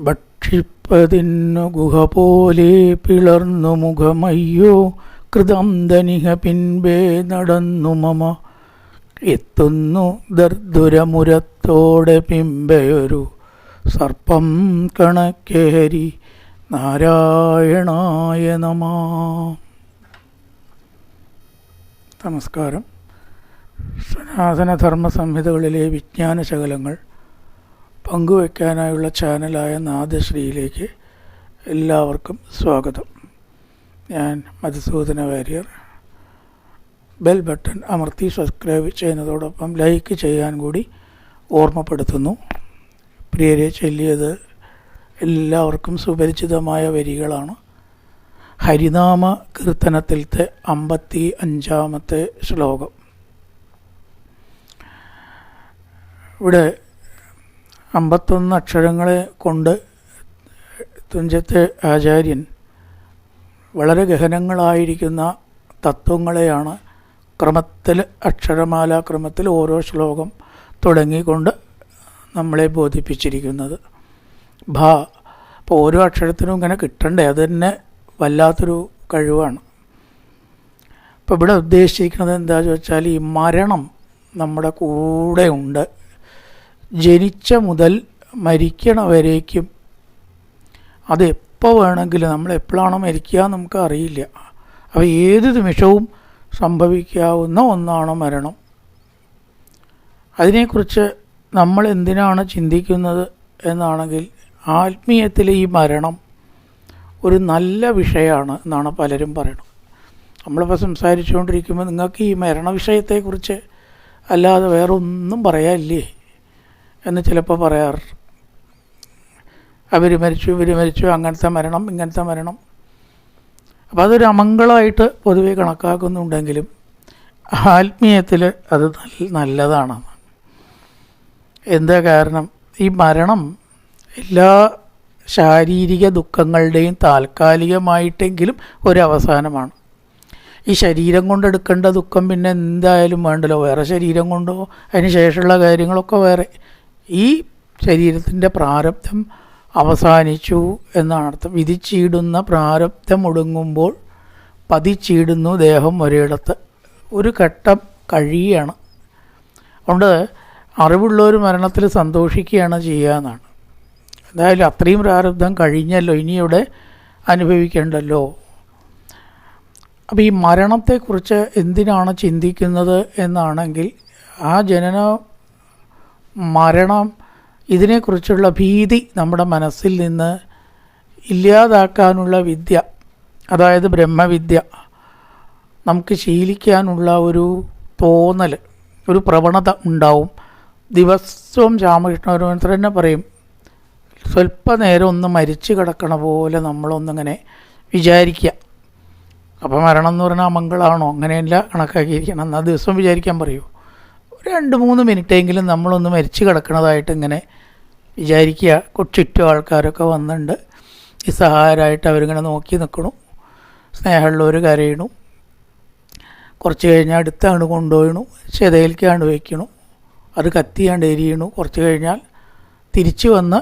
ഭക്ഷിപ്പതിന്നു ഗുഹ പോലെ പിളർന്നു മുഖമയ്യോ കൃതന്തനിഹ പിൻപേ നടന്നു മമ. എത്തുന്നു ദർദുരമുരത്തോടെ പിമ്പയൊരു സർപ്പം കണക്കേരി നാരായണായ നമ. നമസ്കാരം. സനാതനധർമ്മ സംഹിതകളിലെ വിജ്ഞാന ശകലങ്ങൾ പങ്കുവയ്ക്കാനായുള്ള ചാനലായ നാദശ്രീയിലേക്ക് എല്ലാവർക്കും സ്വാഗതം. ഞാൻ മധുസൂദന വാര്യർ. ബെൽ ബട്ടൺ അമർത്തി സബ്സ്ക്രൈബ് ചെയ്യുന്നതോടൊപ്പം ലൈക്ക് ചെയ്യാൻ കൂടി ഓർമ്മപ്പെടുത്തുന്നു. പ്രിയരെ ചൊല്ലിയത് എല്ലാവർക്കും സുപരിചിതമായ വരികളാണ്. ഹരിനാമ കീർത്തനത്തിലത്തെ അമ്പത്തി അഞ്ചാമത്തെ ശ്ലോകം. ഇവിടെ അമ്പത്തൊന്ന് അക്ഷരങ്ങളെ കൊണ്ട് തുഞ്ചത്തെ ആചാര്യൻ വളരെ ഗഹനങ്ങളായിരിക്കുന്ന തത്വങ്ങളെയാണ് ക്രമത്തിൽ അക്ഷരമാലാക്രമത്തിൽ ഓരോ ശ്ലോകം തുടങ്ങിക്കൊണ്ട് നമ്മളെ ബോധിപ്പിച്ചിരിക്കുന്നത്. ഭ അപ്പോൾ ഓരോ അക്ഷരത്തിനും ഇങ്ങനെ കിട്ടണ്ടേ? അത് തന്നെ വല്ലാത്തൊരു കഴിവാണ്. അപ്പോൾ ഇവിടെ ഉദ്ദേശിക്കുന്നത് എന്താണെന്ന് വെച്ചാൽ ഈ മരണം നമ്മുടെ കൂടെ ഉണ്ട്. ജനിച്ച മുതൽ മരിക്കണവരേക്കും അത് എപ്പോൾ വേണമെങ്കിലും നമ്മൾ എപ്പോഴാണോ മരിക്കുക നമുക്ക് അറിയില്ല. അപ്പോൾ ഏത് നിമിഷവും സംഭവിക്കാവുന്ന ഒന്നാണ് മരണം. അതിനെക്കുറിച്ച് നമ്മൾ എന്തിനാണ് ചിന്തിക്കുന്നത് എന്നാണെങ്കിൽ ആത്മീയത്തിലെ ഈ മരണം ഒരു നല്ല വിഷയമാണ് എന്നാണ് പലരും പറയുന്നത്. നമ്മളിപ്പോൾ സംസാരിച്ചുകൊണ്ടിരിക്കുമ്പോൾ നിങ്ങൾക്ക് ഈ മരണ വിഷയത്തെക്കുറിച്ച് അല്ലാതെ വേറൊന്നും പറയാനില്ലേ? എന്ന് ചിലപ്പോൾ പറയാറ്. അവർ മരിച്ചു ഇവർ മരിച്ചു അങ്ങനത്തെ മരണം ഇങ്ങനത്തെ മരണം. അപ്പോൾ അതൊരു അമംഗളമായിട്ട് പൊതുവെ കണക്കാക്കുന്നുണ്ടെങ്കിലും ആത്മീയത്തിൽ അത് നല്ലതാണ്. എന്താ കാരണം? ഈ മരണം എല്ലാ ശാരീരിക ദുഃഖങ്ങളുടെയും താൽക്കാലികമായിട്ടെങ്കിലും ഒരവസാനമാണ്. ഈ ശരീരം കൊണ്ടെടുക്കേണ്ട ദുഃഖം പിന്നെ എന്തായാലും വേണ്ടല്ലോ. വേറെ ശരീരം കൊണ്ടോ അതിന് ശേഷമുള്ള കാര്യങ്ങളൊക്കെ വേറെ. ഈ ശരീരത്തിന്റെ പ്രാരബ്ധം അവസാനിച്ചു എന്നാണ് അർത്ഥം. വിധിച്ചിടുന്ന പ്രാരബ്ധം ഒടുങ്ങുമ്പോൾ പതിച്ചിടുന്നു ദേഹം ഒരിടത്ത്. ഒരു ഘട്ടം കഴിയുകയാണ് അതുകൊണ്ട് അറിവുള്ളവർ മരണത്തിൽ സന്തോഷിക്കുകയാണ് ചെയ്യുക എന്നാണ്. എന്തായാലും അത്രയും പ്രാരബ്ധം കഴിഞ്ഞല്ലോ ഇനി ഇവിടെ അനുഭവിക്കേണ്ടല്ലോ. അപ്പോൾ ഈ മരണത്തെക്കുറിച്ച് എന്തിനാണ് ചിന്തിക്കുന്നത് എന്നാണെങ്കിൽ ആ ജനന മരണം ഇതിനെക്കുറിച്ചുള്ള ഭീതി നമ്മുടെ മനസ്സിൽ നിന്ന് ഇല്ലാതാക്കാനുള്ള വിദ്യ അതായത് ബ്രഹ്മവിദ്യ നമുക്ക് ശീലിക്കാനുള്ള ഒരു തോന്നൽ ഒരു പ്രവണത ഉണ്ടാവും. ദിവസവും രാമകൃഷ്ണപരമേശ്വരൻ തന്നെ പറയും സ്വല്പനേരം ഒന്ന് മരിച്ചു കിടക്കണ പോലെ നമ്മളൊന്നിങ്ങനെ വിചാരിക്കുക അപ്പോൾ മരണം എന്ന് പറഞ്ഞാൽ മംഗളാണോ? അങ്ങനെയല്ല കണക്കാക്കിയിരിക്കണം. എന്നാൽ ദിവസം വിചാരിക്കാൻ പറയൂ. രണ്ട് മൂന്ന് മിനിറ്റെങ്കിലും നമ്മളൊന്ന് മരിച്ചു കിടക്കണതായിട്ട് ഇങ്ങനെ വിചാരിക്കുക. ചുറ്റും ആൾക്കാരൊക്കെ വന്നിട്ടുണ്ട് ഈ സഹായരായിട്ട് അവരിങ്ങനെ നോക്കി നിൽക്കണു സ്നേഹമുള്ളവർ കരയണു. കുറച്ച് കഴിഞ്ഞാൽ അടുത്താണ് കൊണ്ടുപോയണു. ചെതയിലേക്കാണ്ട് വയ്ക്കണു അത് കത്തിയാണ്ട് എരിയണു. കുറച്ച് കഴിഞ്ഞാൽ തിരിച്ചു വന്ന്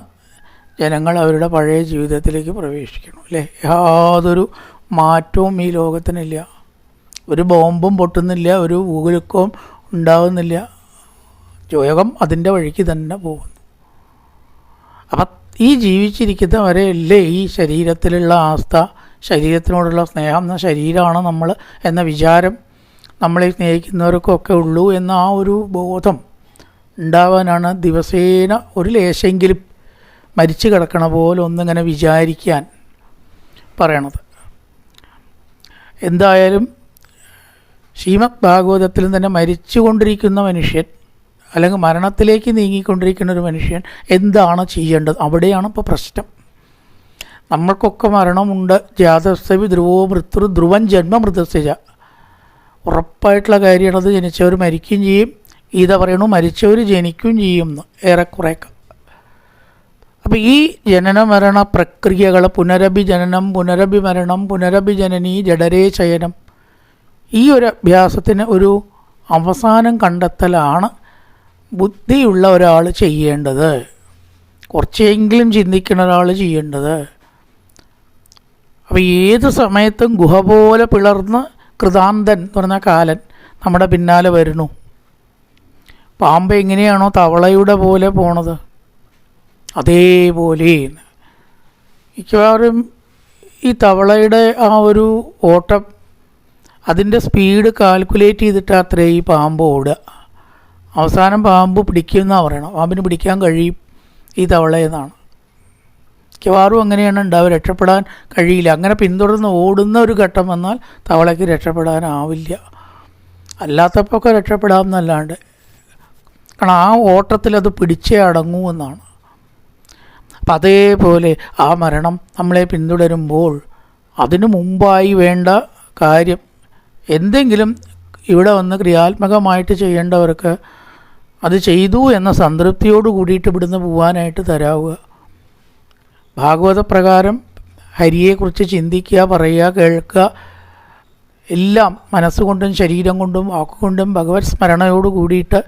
ജനങ്ങൾ അവരുടെ പഴയ ജീവിതത്തിലേക്ക് പ്രവേശിക്കണം അല്ലേ? യാതൊരു മാറ്റവും ഈ ലോകത്തിനില്ല. ഒരു ബോംബും പൊട്ടുന്നില്ല. ഒരു ഭൂകുലുക്കവും ഉണ്ടാവുന്നില്ല. യോഗം അതിന്റെ വഴിക്ക് തന്നെ പോകുന്നു. അപ്പം ഈ ജീവിച്ചിരിക്കുന്നവരെയല്ലേ ഈ ശരീരത്തിലുള്ള ആസ്ഥ ശരീരത്തിനോടുള്ള സ്നേഹം എന്ന ശരീരമാണ് നമ്മൾ എന്ന വിചാരം നമ്മളെ സ്നേഹിക്കുന്നവർക്കൊക്കെ ഉള്ളൂ എന്ന ആ ഒരു ബോധം ഉണ്ടാവാനാണ് ദിവസേന ഒരു ലേശെങ്കിലും മരിച്ചു കിടക്കണ പോലെ ഒന്നിങ്ങനെ വിചാരിക്കാൻ പറയണത്. എന്തായാലും ശ്രീമദ് ഭാഗവതത്തിൽ തന്നെ മരിച്ചുകൊണ്ടിരിക്കുന്ന മനുഷ്യൻ അല്ലെങ്കിൽ മരണത്തിലേക്ക് നീങ്ങിക്കൊണ്ടിരിക്കുന്ന ഒരു മനുഷ്യൻ എന്താണ് ചെയ്യേണ്ടത്? അവിടെയാണ് ഇപ്പോൾ പ്രശ്നം. നമ്മൾക്കൊക്കെ മരണമുണ്ട്. ജാതസ്ഥവി ധ്രുവോ മൃത്യു ധ്രുവൻ ജന്മ മൃതസ്ഥിജ ഉറപ്പായിട്ടുള്ള കാര്യമാണത് ജനിച്ചവർ മരിക്കുകയും ചെയ്യും. ഗീത പറയണു മരിച്ചവർ ജനിക്കുകയും ചെയ്യും എന്ന് ഏറെക്കുറെയൊക്കെ. അപ്പോൾ ഈ ജനന മരണ പ്രക്രിയകൾ പുനരഭിജനനം പുനരഭിമരണം പുനരഭിജനനി ജഡരേ ശയനം ഈ ഒരു അഭ്യാസത്തിന് ഒരു അവസാനം കണ്ടെത്തലാണ് ബുദ്ധിയുള്ള ഒരാൾ ചെയ്യേണ്ടത്. കുറച്ചെങ്കിലും ചിന്തിക്കുന്ന ഒരാൾ ചെയ്യേണ്ടത്. അപ്പോൾ ഏത് സമയത്തും ഗുഹ പോലെ പിളർന്ന് കൃതാന്തൻ എന്ന് പറഞ്ഞ കാലൻ നമ്മുടെ പിന്നാലെ വരുന്നു. പാമ്പ് എങ്ങനെയാണോ തവളയുടെ പോലെ പോണത്? അതേപോലെ. മിക്കവാറും ഈ തവളയുടെ ആ ഒരു ഓട്ടം അതിന്റെ സ്പീഡ് കാൽക്കുലേറ്റ് ചെയ്തിട്ട് അത്രേ ഈ പാമ്പ് ഓടുക. അവസാനം പാമ്പ് പിടിക്കുമെന്നാണ് പറയണം പാമ്പിന് പിടിക്കാൻ കഴിയും ഈ തവളയെന്നാണ് മിക്കവാറും അങ്ങനെയാണ് ഉണ്ടാവുക. രക്ഷപ്പെടാൻ കഴിയില്ല. അങ്ങനെ പിന്തുടർന്ന് ഓടുന്ന ഒരു ഘട്ടം വന്നാൽ തവളയ്ക്ക് രക്ഷപ്പെടാനാവില്ല. അല്ലാത്തപ്പോൾ രക്ഷപ്പെടാം എന്നല്ലാണ്ട്. കാരണം ആ ഓട്ടത്തിൽ അത് പിടിച്ചേ അടങ്ങൂ എന്നാണ്. അപ്പം അതേപോലെ ആ മരണം നമ്മളെ പിന്തുടരുമ്പോൾ അതിനു മുമ്പായി വേണ്ട കാര്യം എന്തെങ്കിലും ഇവിടെ വന്ന് ക്രിയാത്മകമായിട്ട് ചെയ്യേണ്ടവർക്ക് അത് ചെയ്തു എന്ന സംതൃപ്തിയോട് കൂടിയിട്ട് ഇവിടുന്ന് പോകാനായിട്ട് തരാവുക. ഭാഗവത പ്രകാരം ഹരിയെക്കുറിച്ച് ചിന്തിക്കുക പറയുക കേൾക്കുക എല്ലാം മനസ്സുകൊണ്ടും ശരീരം കൊണ്ടും വാക്കുകൊണ്ടും ഭഗവത് സ്മരണയോട് കൂടിയിട്ട്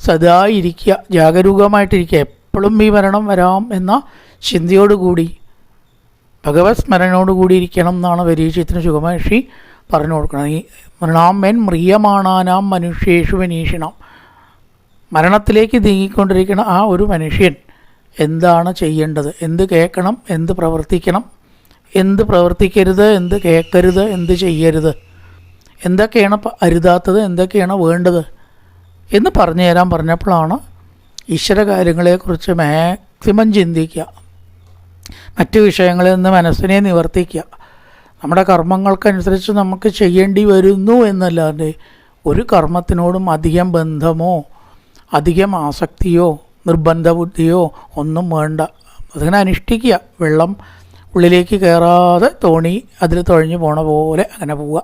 സദാ ഇരിക്കുക ജാഗരൂകമായിട്ടിരിക്കുക. എപ്പോഴും ഈ മരണം വരാം എന്ന ചിന്തയോടുകൂടി ഭഗവത് സ്മരണയോട് കൂടി ഇരിക്കണം എന്നാണ് പരീക്ഷത്തിന് സുഖമഹർഷി പറഞ്ഞു കൊടുക്കണം. ഈ മരണാമൻ മ്രിയമാണാനാം മനുഷ്യേഷു വിനീഷണം. മരണത്തിലേക്ക് നീങ്ങിക്കൊണ്ടിരിക്കുന്ന ആ ഒരു മനുഷ്യൻ എന്താണ് ചെയ്യേണ്ടത്? എന്ത് കേൾക്കണം? എന്ത് പ്രവർത്തിക്കണം? എന്ത് പ്രവർത്തിക്കരുത്? എന്ത് കേൾക്കരുത്? എന്ത് ചെയ്യരുത്? എന്തൊക്കെയാണ് അരുതാത്തത്? എന്തൊക്കെയാണ് വേണ്ടത്? എന്ന് പറഞ്ഞു തരാൻ പറഞ്ഞപ്പോഴാണ് ഈശ്വര കാര്യങ്ങളെക്കുറിച്ച് മാക്സിമം ചിന്തിക്കുക. മറ്റു വിഷയങ്ങളിൽ നിന്ന് മനസ്സിനെ നിവർത്തിക്കുക. നമ്മുടെ കർമ്മങ്ങൾക്കനുസരിച്ച് നമുക്ക് ചെയ്യേണ്ടി വരുന്നു എന്നല്ലാതെ ഒരു കർമ്മത്തിനോടും അധികം ബന്ധമോ അധികം ആസക്തിയോ നിർബന്ധ ബുദ്ധിയോ ഒന്നും വേണ്ട. അതിങ്ങനെ അനുഷ്ഠിക്കുക. വെള്ളം ഉള്ളിലേക്ക് കയറാതെ തോണി അതിൽ തുഴഞ്ഞു പോണ പോലെ അങ്ങനെ പോവുക.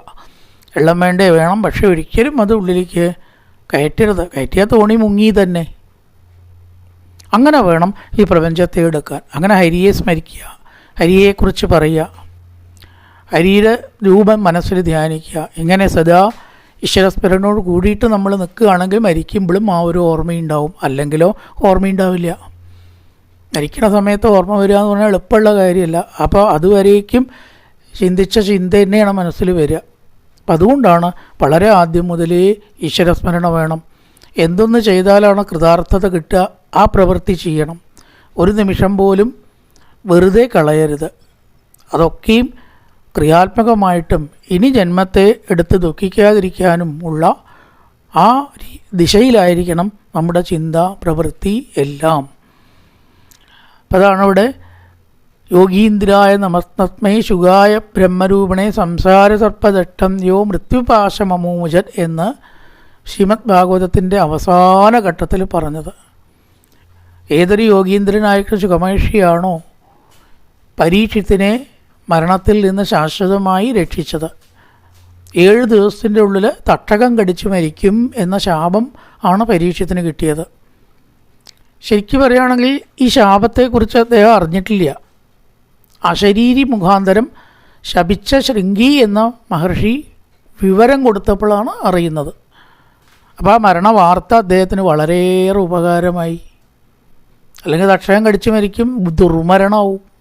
വെള്ളം വേണ്ടേ വേണം പക്ഷെ ഒരിക്കലും അത് ഉള്ളിലേക്ക് കയറ്റരുത്. കയറ്റിയാൽ തോണി മുങ്ങി തന്നെ. അങ്ങനെ വേണം ഈ പ്രപഞ്ചത്തെ എടുക്കാൻ. അങ്ങനെ ഹരിയെ സ്മരിക്കുക. ഹരിയെക്കുറിച്ച് പറയുക. ഹരിയുടെ രൂപം മനസ്സിൽ ധ്യാനിക്കുക. ഇങ്ങനെ സദാ ഈശ്വരസ്മരണോട് കൂടിയിട്ട് നമ്മൾ നിൽക്കുകയാണെങ്കിൽ മരിക്കുമ്പോഴും ആ ഒരു ഓർമ്മയുണ്ടാവും. അല്ലെങ്കിലോ ഓർമ്മയുണ്ടാവില്ല. മരിക്കുന്ന സമയത്ത് ഓർമ്മ വരിക എന്ന് പറഞ്ഞാൽ എളുപ്പമുള്ള കാര്യമല്ല. അപ്പോൾ അതുവരേക്കും ചിന്തിച്ച ചിന്ത തന്നെയാണ് മനസ്സിൽ വരിക. അപ്പം അതുകൊണ്ടാണ് വളരെ ആദ്യം മുതലേ ഈശ്വരസ്മരണ വേണം. എന്തൊന്ന് ചെയ്താലാണ് കൃതാർത്ഥത കിട്ടുക? ആ പ്രവൃത്തി ചെയ്യണം. ഒരു നിമിഷം പോലും വെറുതെ കളയരുത്. അതൊക്കെയും ക്രിയാത്മകമായിട്ടും ഇനി ജന്മത്തെ എടുത്ത് ദുഃഖിക്കാതിരിക്കാനും ഉള്ള ആ ദിശയിലായിരിക്കണം നമ്മുടെ ചിന്ത പ്രവൃത്തി എല്ലാം. അതാണ് ഇവിടെ യോഗീന്ദ്രായ നമസ്തത്മേ ശുഗായ ബ്രഹ്മരൂപിണെ സംസാര സർപ്പദട്ടം യോ മൃത്യുപാശമമൂജൻ എന്ന് ശ്രീമദ് ഭാഗവതത്തിന്റെ അവസാന ഘട്ടത്തിൽ പറഞ്ഞത്. ഏതൊരു യോഗീന്ദ്രനായിട്ട് സുഖമഹിഷിയാണോ പരീക്ഷത്തിനെ മരണത്തിൽ നിന്ന് ശാശ്വതമായി രക്ഷിച്ചത്. ഏഴ് ദിവസത്തിന്റെ ഉള്ളിൽ തട്ടകം കടിച്ചു മരിക്കും എന്ന ശാപം ആണ് പരീക്ഷത്തിന് കിട്ടിയത്. ശരിക്കും പറയുകയാണെങ്കിൽ ഈ ശാപത്തെക്കുറിച്ച് അദ്ദേഹം അറിഞ്ഞിട്ടില്ല. അശരീരി മുഖാന്തരം ശപിച്ച ശൃംഗി എന്ന മഹർഷി വിവരം കൊടുത്തപ്പോഴാണ് അറിയുന്നത്. അപ്പോൾ ആ മരണ വാർത്ത അദ്ദേഹത്തിന് വളരെയേറെ ഉപകാരമായി. അല്ലെങ്കിൽ തക്ഷകം കടിച്ചു മരിക്കും ദുർമരണമാവും.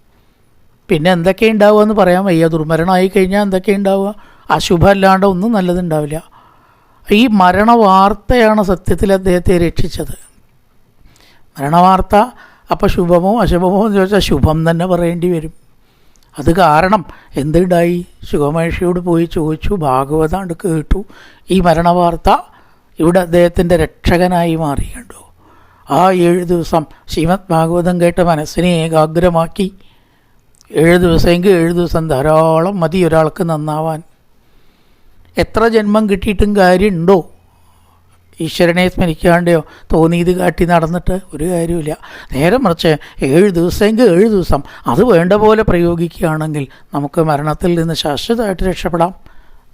പിന്നെ എന്തൊക്കെ ഉണ്ടാവുക എന്ന് പറയാൻ വയ്യ. ദുർമരണമായി കഴിഞ്ഞാൽ എന്തൊക്കെ ഉണ്ടാവുക? അശുഭമല്ലാണ്ട് ഒന്നും നല്ലതുണ്ടാവില്ല. ഈ മരണവാർത്തയാണ് സത്യത്തിൽ അദ്ദേഹത്തെ രക്ഷിച്ചത്. മരണവാർത്ത അപ്പോൾ ശുഭമോ അശുഭമോ എന്ന് ചോദിച്ചാൽ ശുഭം തന്നെ പറയേണ്ടി വരും. അത് കാരണം എന്തുണ്ടായി? ശുഭമഹർഷിയോട് പോയി ചോദിച്ചു ഭാഗവതാണ്ട് കേട്ടു. ഈ മരണവാർത്ത ഇവിടെ അദ്ദേഹത്തിന്റെ രക്ഷകനായി മാറിയുണ്ടോ? ആ ഏഴ് ദിവസം ശ്രീമദ് ഭാഗവതം കേട്ട മനസ്സിനെ ഏകാഗ്രമാക്കി ഏഴ് ദിവസമെങ്കിൽ ഏഴ് ദിവസം ധാരാളം മതി ഒരാൾക്ക് നന്നാവാൻ. എത്ര ജന്മം കിട്ടിയിട്ടും കാര്യമുണ്ടോ? ഈശ്വരനെ സ്മരിക്കാണ്ടെയോ? തോന്നിയത് കാട്ടി നടന്നിട്ട് ഒരു കാര്യമില്ല നേരെ മറിച്ച് ഏഴ് ദിവസമെങ്കിൽ ഏഴ് ദിവസം അത് വേണ്ട പോലെ പ്രയോഗിക്കുകയാണെങ്കിൽ നമുക്ക് മരണത്തിൽ നിന്ന് ശാശ്വതമായിട്ട് രക്ഷപ്പെടാം.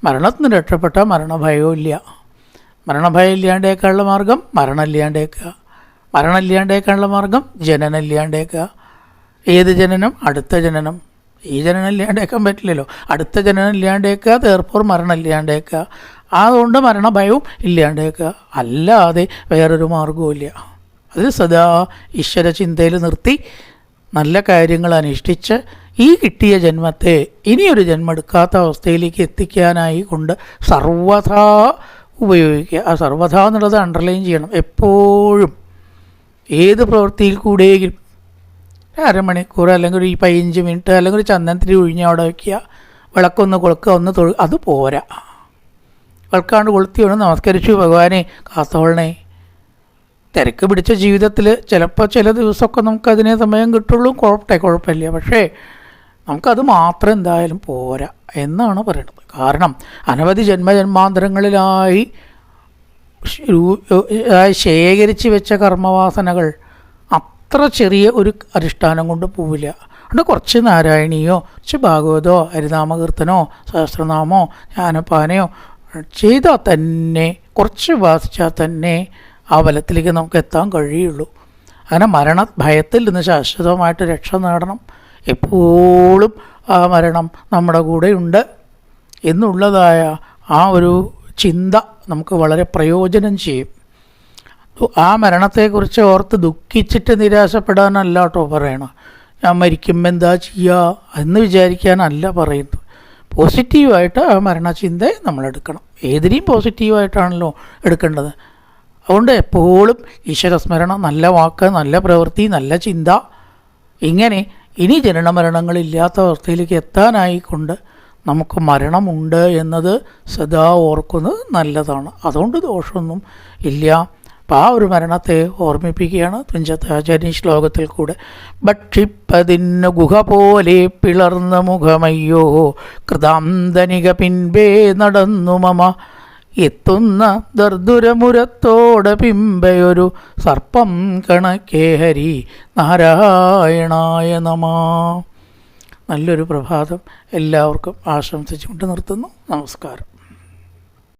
മരണത്തിൽ നിന്ന് രക്ഷപ്പെട്ടാൽ മരണഭയവും ഇല്ല മരണഭയം ഇല്ലാണ്ടേക്കാനുള്ള മാർഗം മരണം ഇല്ലാണ്ടേക്കുക മരണം ഇല്ലാണ്ടേക്കാനുള്ള മാർഗം ജനനം ഇല്ലാണ്ടേക്കുക ഏത് ജനനം? അടുത്ത ജനനം. ഈ ജനനം ഇല്ലാണ്ടേക്കാൻ പറ്റില്ലല്ലോ. അടുത്ത ജനനം ഇല്ലാണ്ടേക്കുക തേർപ്പോർ മരണം ഇല്ലാണ്ടേക്കുക. അതുകൊണ്ട് മരണഭയവും ഇല്ലാണ്ടേക്കുക. അല്ലാതെ വേറൊരു മാർഗവും ഇല്ല. അത് സദാ ഈശ്വര ചിന്തയിൽ നിർത്തി നല്ല കാര്യങ്ങൾ അനുഷ്ഠിച്ച് ഈ കിട്ടിയ ജന്മത്തെ ഇനിയൊരു ജന്മം എടുക്കാത്ത അവസ്ഥയിലേക്ക് എത്തിക്കാനായി കൊണ്ട് സർവഥാ ഉപയോഗിക്കുക. ആ സർവഥാ എന്നുള്ളത് അണ്ടർലൈൻ ചെയ്യണം. എപ്പോഴും. ഏത് പ്രവൃത്തിയിൽ കൂടെയെങ്കിലും അരമണിക്കൂർ അല്ലെങ്കിൽ ഒരു പതിനഞ്ച് മിനിറ്റ് അല്ലെങ്കിൽ ഒരു ചന്ദനത്തിരി ഒഴിഞ്ഞ് അവിടെ വയ്ക്കുക. വിളക്കൊന്ന് കൊളുക്കുക ഒന്ന് തൊഴു അത് പോരാ. വിളക്കാണ്ട് കൊളുത്തി ഒന്ന് നമസ്കരിച്ചു ഭഗവാനെ കാത്തോളണേ തിരക്ക് പിടിച്ച ജീവിതത്തിൽ ചിലപ്പോൾ ചില ദിവസമൊക്കെ നമുക്ക് അതിനെ സമയം കിട്ടുള്ളൂ. കുഴപ്പട്ടെ കുഴപ്പമില്ല. പക്ഷേ നമുക്കത് മാത്രം എന്തായാലും പോരാ എന്നാണ് പറയുന്നത് കാരണം അനവധി ജന്മജന്മാന്തരങ്ങളിലായി ശേഖരിച്ച് വെച്ച കർമ്മവാസനകൾ അത്ര ചെറിയ ഒരു അനുഷ്ഠാനം കൊണ്ട് പോവില്ല. അതുകൊണ്ട് കുറച്ച് നാരായണീയോ കുറച്ച് ഭാഗവതോ ഹരിനാമകീർത്തനോ സഹസ്രനാമോ ജ്ഞാനപ്പാനയോ ചെയ്താൽ തന്നെ കുറച്ച് വാസിച്ചാൽ തന്നെ ആ ബലത്തിലേക്ക് നമുക്ക് എത്താൻ കഴിയുള്ളൂ. അങ്ങനെ മരണ ഭയത്തിൽ നിന്ന് ശാശ്വതമായിട്ട് രക്ഷ നേടണം. എപ്പോഴും ആ മരണം നമ്മുടെ കൂടെയുണ്ട് എന്നുള്ളതായ ആ ഒരു ചിന്ത നമുക്ക് വളരെ പ്രയോജനം ചെയ്യും. ആ മരണത്തെക്കുറിച്ച് ഓർത്ത് ദുഃഖിച്ചിട്ട് നിരാശപ്പെടാനല്ല കേട്ടോ പറയണം. ഞാൻ മരിക്കുമ്പോൾ എന്താ ചെയ്യുക എന്ന് വിചാരിക്കാനല്ല പറയുന്നത്. പോസിറ്റീവായിട്ട് ആ മരണചിന്തയെ നമ്മൾ എടുക്കണം ഏതിനെയും പോസിറ്റീവായിട്ടാണല്ലോ എടുക്കേണ്ടത്. അതുകൊണ്ട് എപ്പോഴും ഈശ്വരസ്മരണം നല്ല വാക്ക് നല്ല പ്രവൃത്തി നല്ല ചിന്ത. ഇങ്ങനെ ഇനി ജനന മരണങ്ങളില്ലാത്ത അവസ്ഥയിലേക്ക് എത്താനായിക്കൊണ്ട് നമുക്ക് മരണമുണ്ട് എന്നത് സദാ ഓർക്കുന്നത് നല്ലതാണ്. അതുകൊണ്ട് ദോഷമൊന്നും ഇല്ല. അപ്പം ആ ഒരു മരണത്തെ ഓർമ്മിപ്പിക്കുകയാണ് തുഞ്ചത്ത് ആചാര്യ ശ്ലോകത്തിൽ കൂടെ. ഭക്ഷിപ്പതിന് ഗുഹ പോലെ പിളർന്ന മുഖമയ്യോ കൃതാന്തനിക പിൻപേ നടന്നു മമ. എത്തുന്ന ദർദുരമുരത്തോടെ പിമ്പയൊരു സർപ്പം കണക്കേ ഹരി. നാരായണായ നമ. നല്ലൊരു പ്രഭാതം എല്ലാവർക്കും ആശംസിച്ചുകൊണ്ട് നിർത്തുന്നു. നമസ്കാരം.